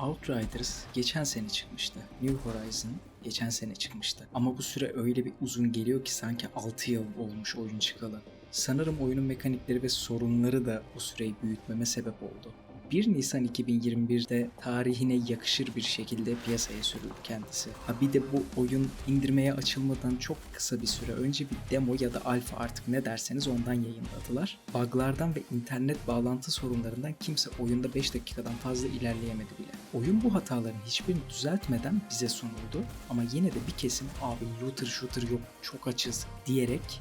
Outriders geçen sene çıkmıştı. New Horizon geçen sene çıkmıştı. Ama bu süre öyle bir uzun geliyor ki sanki 6 yıl olmuş oyun çıkalı. Sanırım oyunun mekanikleri ve sorunları da bu süreyi büyütmeme sebep oldu. 1 Nisan 2021'de tarihine yakışır bir şekilde piyasaya sürüldü kendisi. Ha bir de bu oyun indirmeye açılmadan çok kısa bir süre önce bir demo ya da alfa artık ne derseniz ondan yayınladılar. Buglardan ve internet bağlantı sorunlarından kimse oyunda 5 dakikadan fazla ilerleyemedi bile. Oyun bu hataların hiçbirini düzeltmeden bize sunuldu ama yine de bir kesim abi looter shooter yok çok açız diyerek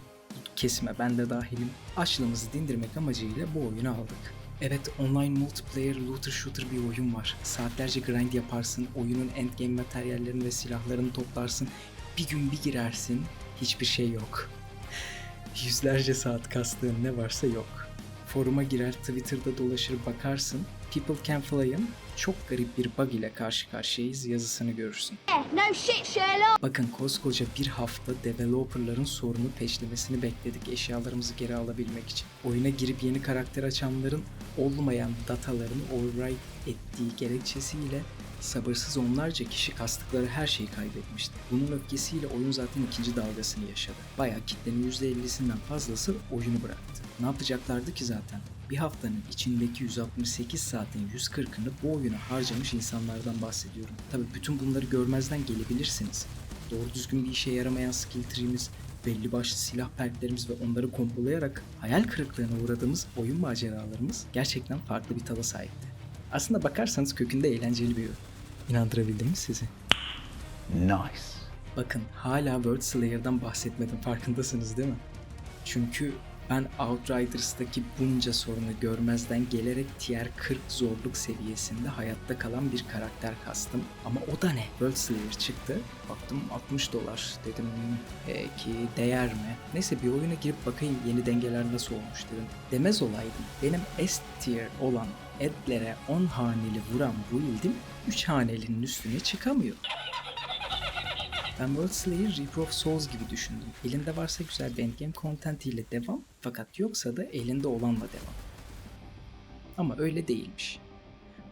kesime ben de dahilim açlığımızı dindirmek amacıyla bu oyunu aldık. Evet online multiplayer looter shooter bir oyun var. Saatlerce grind yaparsın, oyunun endgame materyallerini ve silahlarını toplarsın. Bir gün bir girersin, hiçbir şey yok. Yüzlerce saat kastığın ne varsa yok. Foruma girer, Twitter'da dolaşır bakarsın. People Can Fly'ın çok garip bir bug ile karşı karşıyayız yazısını görürsün. No shit, Sherlock. Bakın koskoca bir hafta developerların sorunu peşlemesini bekledik eşyalarımızı geri alabilmek için. Oyuna girip yeni karakter açanların olmayan datalarını override ettiği gerekçesiyle sabırsız onlarca kişi kastıkları her şeyi kaybetmişti. Bunun öfkesiyle oyun zaten ikinci dalgasını yaşadı. Bayağı kitlenin %50'sinden fazlası oyunu bıraktı. Ne yapacaklardı ki zaten? Bir haftanın içindeki 168 saatin 140'ını bu oyuna harcamış insanlardan bahsediyorum. Tabi bütün bunları görmezden gelebilirsiniz. Doğru düzgün bir işe yaramayan skill tree'miz, belli başlı silah perklerimiz ve onları kompolayarak hayal kırıklığına uğradığımız oyun maceralarımız gerçekten farklı bir tada sahipti. Aslında bakarsanız kökünde eğlenceli bir oyun. İnandırabildim mi sizi? Nice. Bakın hala World Slayer'dan bahsetmedim farkındasınız değil mi? Çünkü ben Outriders'taki bunca sorunu görmezden gelerek tier 40 zorluk seviyesinde hayatta kalan bir karakter kastım. Ama o da ne? World Slayer çıktı. Baktım 60 dolar. Dedim peki değer mi? Neyse bir oyuna girip bakayım yeni dengeler nasıl olmuş dedim. Demez olaydım. Benim S tier olan Edlere 10 haneli vuran bu ildim 3 hanelinin üstüne çıkamıyor. Ben World Slayer Reaper of Souls gibi düşündüm. Elinde varsa güzel bir endgame content ile devam fakat yoksa da elinde olanla devam. Ama öyle değilmiş.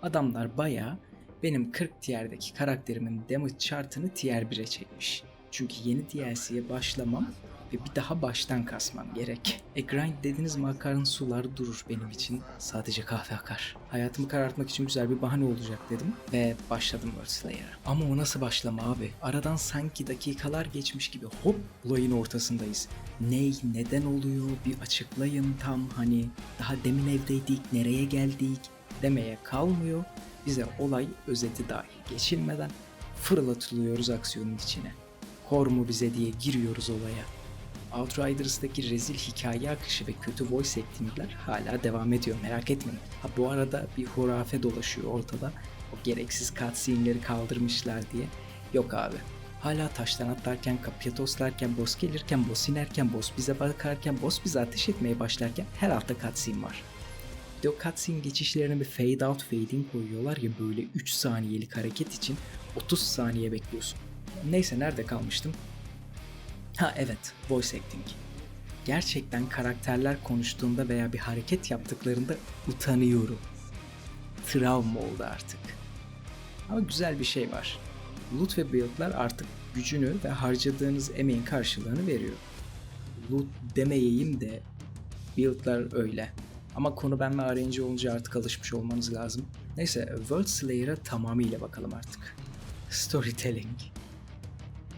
Adamlar bayağı benim 40 tier'deki karakterimin damage chartını tier 1'e çekmiş. Çünkü yeni DLC'ye başlamam ve bir daha baştan kasmam gerek. E grind dediğiniz makarın sular durur benim için. Sadece kahve akar. Hayatımı karartmak için güzel bir bahane olacak dedim ve başladım World. Ama o nasıl başlama abi? Aradan sanki dakikalar geçmiş gibi hop olayın ortasındayız. Ney, neden oluyor bir açıklayın tam hani daha demin evdeydik, nereye geldik demeye kalmıyor. Bize olay özeti dahi geçilmeden fırlatılıyoruz aksiyonun içine. Kor mu bize diye giriyoruz olaya. Outriders'daki rezil hikaye akışı ve kötü voice acting'ler hala devam ediyor merak etmeyin. Ha bu arada bir hurafe dolaşıyor ortada. O gereksiz cutscene'leri kaldırmışlar diye. Yok abi. Hala taştan atlarken, kapıya toslarken, boss gelirken, boss inerken, boss bize bakarken, boss bize ateş etmeye başlarken her altta cutscene var. Bir de o cutscene geçişlerine bir fade out fade in koyuyorlar ya böyle 3 saniyelik hareket için 30 saniye bekliyorsun. Neyse nerede kalmıştım? Ha evet, voice acting. Gerçekten karakterler konuştuğunda veya bir hareket yaptıklarında utanıyorum. Travma oldu artık. Ama güzel bir şey var. Loot ve build'lar artık gücünü ve harcadığınız emeğin karşılığını veriyor. Loot demeyeyim de build'lar öyle. Ama konu ben ve RNG olunca artık alışmış olmanız lazım. Neyse World Slayer'a tamamıyla bakalım artık. Storytelling.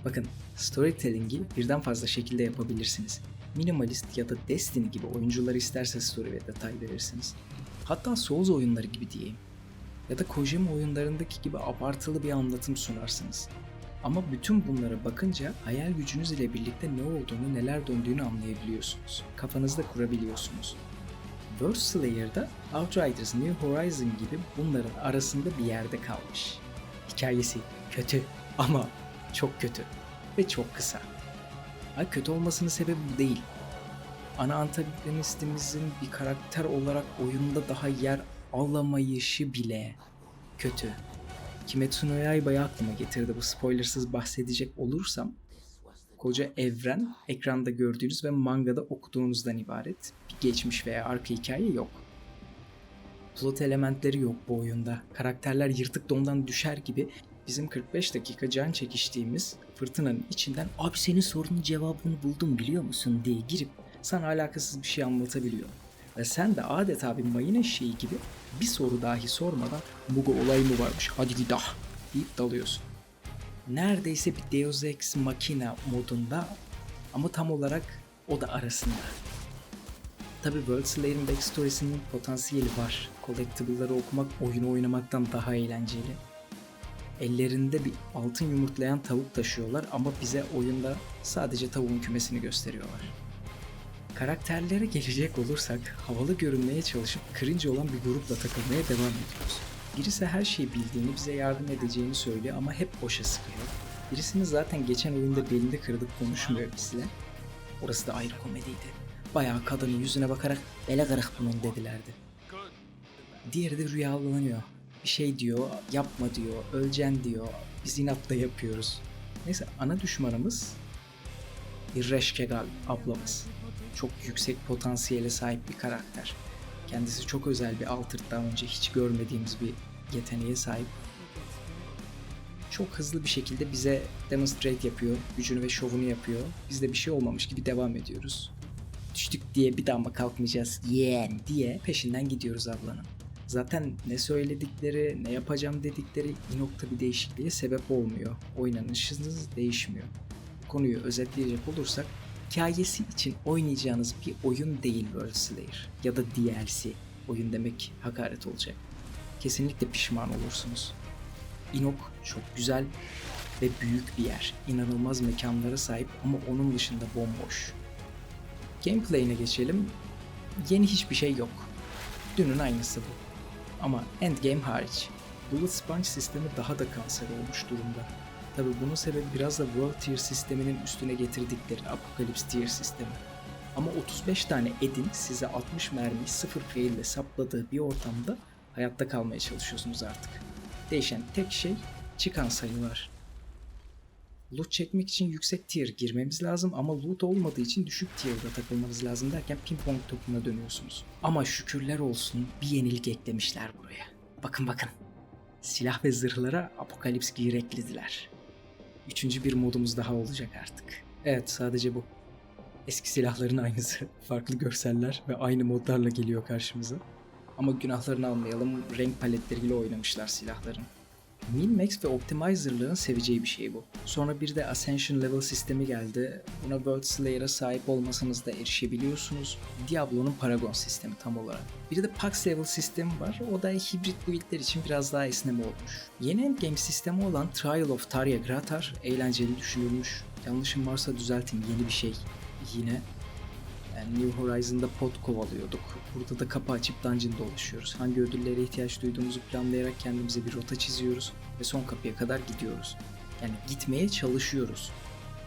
Bakın storytelling'i birden fazla şekilde yapabilirsiniz. Minimalist ya da Destiny gibi oyuncular isterse story ve detay verirsiniz. Hatta Souls oyunları gibi diyeyim. Ya da Kojima oyunlarındaki gibi abartılı bir anlatım sunarsınız. Ama bütün bunlara bakınca hayal gücünüz ile birlikte ne olduğunu, neler döndüğünü anlayabiliyorsunuz. Kafanızda kurabiliyorsunuz. World Slayer'da Outriders New Horizon gibi bunların arasında bir yerde kalmış. Hikayesi kötü ama çok kötü ve çok kısa. Ha, kötü olmasının sebebi bu değil. Ana antagonistimizin bir karakter olarak oyunda daha yer alamayışı bile kötü. Kimetsu no Yaiba'yı aklıma getirdi bu spoilersız bahsedecek olursam. Koca evren ekranda gördüğünüz ve mangada okuduğunuzdan ibaret. Bir geçmiş veya arka hikaye yok. Plot elementleri yok bu oyunda. Karakterler yırtık dondan düşer gibi bizim 45 dakika can çekiştiğimiz fırtınanın içinden abi senin sorunun cevabını buldum biliyor musun diye girip sana alakasız bir şey anlatabiliyor. Ve sen de adeta bir mayın eşeği gibi bir soru dahi sormadan Mugo olay mı varmış hadi gidelim deyip dalıyorsun. Neredeyse bir Deus Ex Machina modunda ama tam olarak o da arasında. Tabi World Slayer'in backstory'sinin potansiyeli var. Collectible'ları okumak oyunu oynamaktan daha eğlenceli. Ellerinde bir altın yumurtlayan tavuk taşıyorlar ama bize oyunda sadece tavuğun kümesini gösteriyorlar. Karakterlere gelecek olursak havalı görünmeye çalışıp cringe olan bir grupla takılmaya devam ediyoruz. Birisi her şeyi bildiğini bize yardım edeceğini söylüyor ama hep boşa sıkıyor. Birisinin zaten geçen oyunda belinde kırılıp konuşmuyor bizle. Orası da ayrı komediydi. Bayağı kadının yüzüne bakarak bele kırık bunun dedilerdi. Diğeri de rüyalanıyor. Şey diyor, yapma diyor, öleceksin diyor. Biz inatla yapıyoruz. Neyse ana düşmanımız Irreşkegal ablamız. Çok yüksek potansiyele sahip bir karakter. Kendisi çok özel bir Altered daha önce hiç görmediğimiz bir yeteneğe sahip. Çok hızlı bir şekilde bize demonstrate yapıyor, gücünü ve şovunu yapıyor. Biz de bir şey olmamış gibi devam ediyoruz. Düştük diye bir mı kalkmayacağız yeğen diye peşinden gidiyoruz ablanın. Zaten ne söyledikleri, ne yapacağım dedikleri bir nokta bir değişikliğe sebep olmuyor. Oynanışınız değişmiyor. Konuyu özetleyecek olursak, hikayesi için oynayacağınız bir oyun değil World Slayer ya da DLC. Oyun demek hakaret olacak. Kesinlikle pişman olursunuz. Inok çok güzel ve büyük bir yer. İnanılmaz mekanlara sahip ama onun dışında bomboş. Gameplay'ine geçelim. Yeni hiçbir şey yok. Dünün aynısı bu. Ama endgame hariç. Bullet Sponge sistemi daha da kanser olmuş durumda. Tabi bunun sebebi biraz da World Tier sisteminin üstüne getirdikleri Apocalypse Tier sistemi. Ama 35 tane edin size 60 mermiyi sıfır fail ile sapladığı bir ortamda hayatta kalmaya çalışıyorsunuz artık. Değişen tek şey çıkan sayılar. Loot çekmek için yüksek tier girmemiz lazım ama loot olmadığı için düşük tier'da takılmanız lazım derken ping pong topuna dönüyorsunuz. Ama şükürler olsun bir yenilik eklemişler buraya. Bakın bakın. Silah ve zırhlara apokalips gear eklediler. Üçüncü bir modumuz daha olacak artık. Evet sadece bu. Eski silahların aynısı. Farklı görseller ve aynı modlarla geliyor karşımıza. Ama günahlarını almayalım. Renk paletleriyle oynamışlar silahların. Min-Max ve Optimizer'lığın seveceği bir şey bu. Sonra bir de Ascension Level sistemi geldi. Buna World Slayer'a sahip olmasanız da erişebiliyorsunuz. Diablo'nun Paragon sistemi tam olarak. Bir de Pax Level sistemi var. O da hibrit build'ler için biraz daha esneme olmuş. Yeni endgame sistemi olan Trial of Tarya Gratar eğlenceli düşünülmüş. Yanlışım varsa düzeltin yeni bir şey. Yine yani New Horizon'da pot kovalıyorduk. Burada da kapı açıp dungeon dolaşıyoruz. Hangi ödüllere ihtiyaç duyduğumuzu planlayarak kendimize bir rota çiziyoruz ve son kapıya kadar gidiyoruz. Yani gitmeye çalışıyoruz.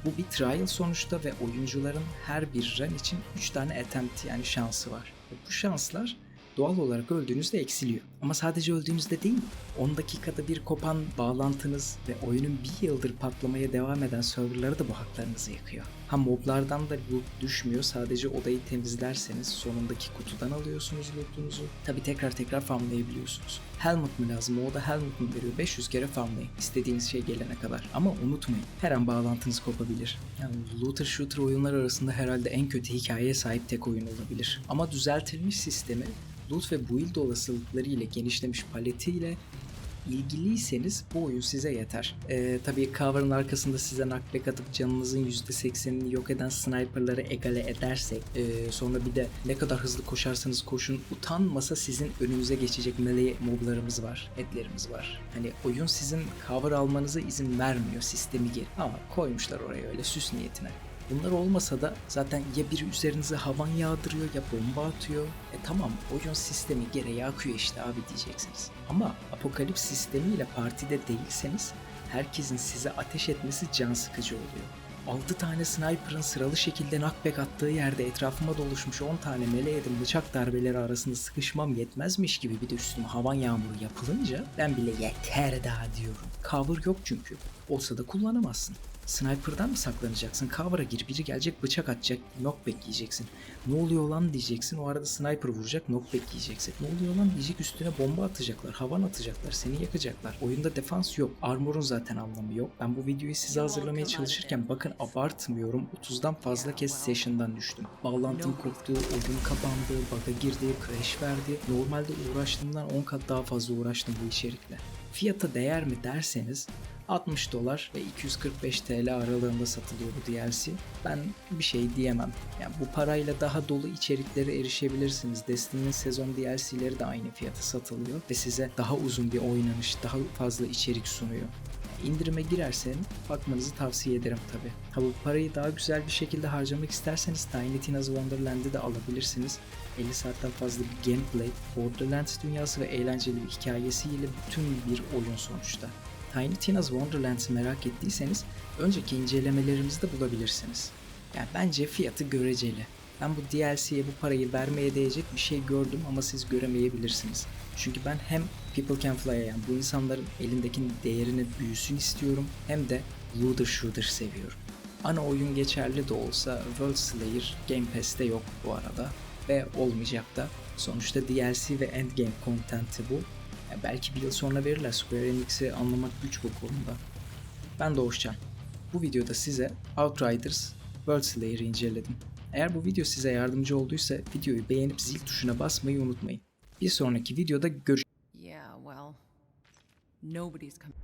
Bu bir trial sonuçta ve oyuncuların her bir run için 3 tane attempt yani şansı var. Ve bu şanslar doğal olarak öldüğünüzde eksiliyor. Ama sadece öldüğünüzde değil, 10 dakikada bir kopan bağlantınız ve oyunun bir yıldır patlamaya devam eden serverları da bu haklarınızı yakıyor. Ha moblardan da loot düşmüyor, sadece odayı temizlerseniz sonundaki kutudan alıyorsunuz lootunuzu. Tabi tekrar tekrar farmlayabiliyorsunuz. Helmet mi lazım? O da helmet mi veriyor? 500 kere farmlayın. istediğiniz şey gelene kadar. Ama unutmayın, her an bağlantınız kopabilir. Yani looter shooter oyunlar arasında herhalde en kötü hikayeye sahip tek oyun olabilir. Ama düzeltilmiş sistemi loot ve build olasılıkları ile genişlemiş paletiyle ilgiliyseniz bu oyun size yeter. Ee, tabii cover'ın arkasında size knockback atıp canınızın %80'ini yok eden sniperları egale edersek ee, sonra bir de ne kadar hızlı koşarsanız koşun utanmasa sizin önünüze geçecek melee moblarımız var, etlerimiz var. Hani oyun sizin cover almanıza izin vermiyor sistemi geri ama koymuşlar oraya öyle süs niyetine. Bunlar olmasa da zaten ya biri üzerinize havan yağdırıyor ya bomba atıyor. E tamam oyun sistemi gereği akıyor işte abi diyeceksiniz. Ama apokalips sistemiyle partide değilseniz herkesin size ateş etmesi can sıkıcı oluyor. 6 tane sniper'ın sıralı şekilde knockback attığı yerde etrafıma doluşmuş 10 tane meleğe yedim bıçak darbeleri arasında sıkışmam yetmezmiş gibi bir de üstüme havan yağmuru yapılınca ben bile yeter daha diyorum. Cover yok çünkü. Olsa da kullanamazsın. Sniper'dan mı saklanacaksın? Cover'a gir, biri gelecek bıçak atacak, knockback yiyeceksin. Ne oluyor lan diyeceksin, o arada sniper vuracak, knockback yiyeceksin. Ne oluyor lan diyecek, üstüne bomba atacaklar, havan atacaklar, seni yakacaklar. Oyunda defans yok, armorun zaten anlamı yok. Ben bu videoyu size hazırlamaya çalışırken bakın abartmıyorum, 30'dan fazla kez session'dan düştüm. Bağlantım koptu, oyun kapandı, bug'a girdi, crash verdi. Normalde uğraştığımdan 10 kat daha fazla uğraştım bu içerikle. Fiyata değer mi derseniz 60 dolar ve 245 TL aralığında satılıyor bu DLC. Ben bir şey diyemem. Yani bu parayla daha dolu içeriklere erişebilirsiniz. Destiny'nin sezon DLC'leri de aynı fiyata satılıyor ve size daha uzun bir oynanış, daha fazla içerik sunuyor. İndirime girersen bakmanızı tavsiye ederim tabi. Ha bu parayı daha güzel bir şekilde harcamak isterseniz Tiny Tina's Wonderland'i de alabilirsiniz. 50 saatten fazla bir gameplay, Borderlands dünyası ve eğlenceli bir hikayesiyle bütün bir oyun sonuçta. Tiny Tina's Wonderlands'ı merak ettiyseniz önceki incelemelerimizde bulabilirsiniz. Yani bence fiyatı göreceli. Ben bu DLC'ye bu parayı vermeye değecek bir şey gördüm ama siz göremeyebilirsiniz. Çünkü ben hem People Can Fly'a yani bu insanların elindeki değerini büyüsün istiyorum hem de Looter Shooter seviyorum. Ana oyun geçerli de olsa World Slayer Game Pass'te yok bu arada ve olmayacak da. Sonuçta DLC ve endgame content'i bu. Belki bir yıl sonra verirler Square Enix'i anlamak güç bu konuda. Ben Doğuşcan. Bu videoda size Outriders World Slayer'ı inceledim. Eğer bu video size yardımcı olduysa videoyu beğenip zil tuşuna basmayı unutmayın. Bir sonraki videoda görüşürüz. Yeah, well, nobody's coming.